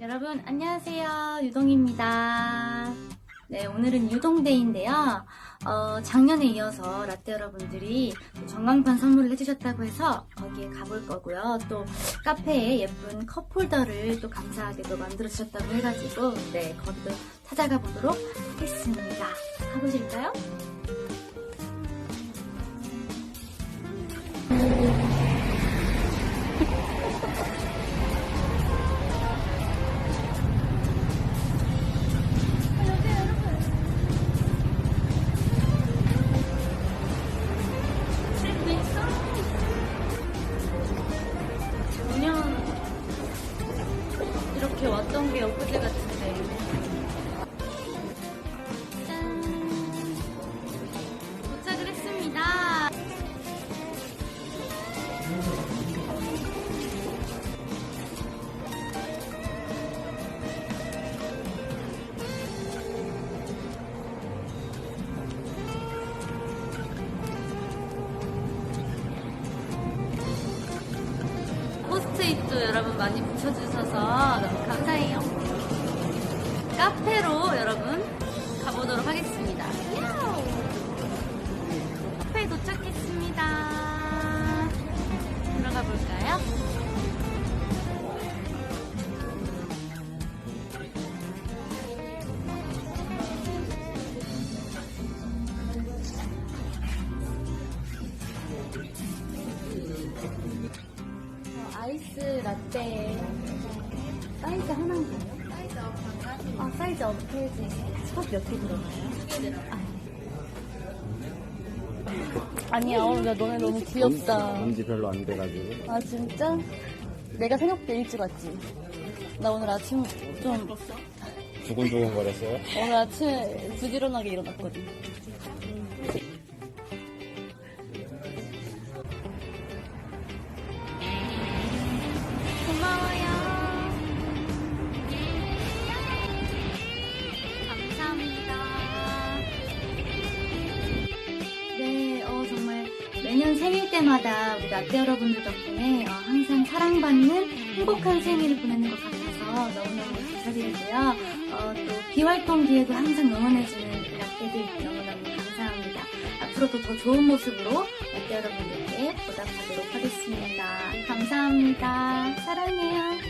여러분 안녕하세요. 유동입니다. 네 오늘은 유동데이인데요. 어, 작년에 이어서 라떼 여러분들이 또 전광판 선물을 해주셨다고 해서 거기에 가볼 거고요. 또 카페에 예쁜 컵홀더를 또 감사하게도 만들어 주셨다고 해가지고 네 거기도 찾아가 보도록 하겠습니다. 가보실까요? 이렇게 왔던 게 엊그제 같은데 짠 도착을 했습니다 포스트잇도 여러분 많이 붙여주셔서 너무. 카페로 여러분 가보도록 하겠습니다. 야우! 카페에 도착했습니다. 들어가 볼까요? 어, 아이스 라떼 사이즈 하나인가요? 사이즈 아 사이즈 업해지 컵몇 개 들어가요? 두개 들어가요 아니야 오늘 나 너네 너무 귀엽다 온지 별로 안 돼가지고 아 진짜? 내가 생각보다 일찍 왔지 나 오늘 아침 좀 조곤조곤 거렸어요. 오늘 아침에 부지런하게 일어났거든 매년 생일 때마다 우리 라떼 여러분들 덕분에 어, 항상 사랑받는 행복한 생일을 보내는 것 같아서 너무너무 감사드리고요. 어, 또 비활동 뒤에도 항상 응원해주는 우리 라떼들 너무너무 감사합니다. 앞으로도 더 좋은 모습으로 라떼 여러분들께 보답하도록 하겠습니다. 감사합니다. 사랑해요.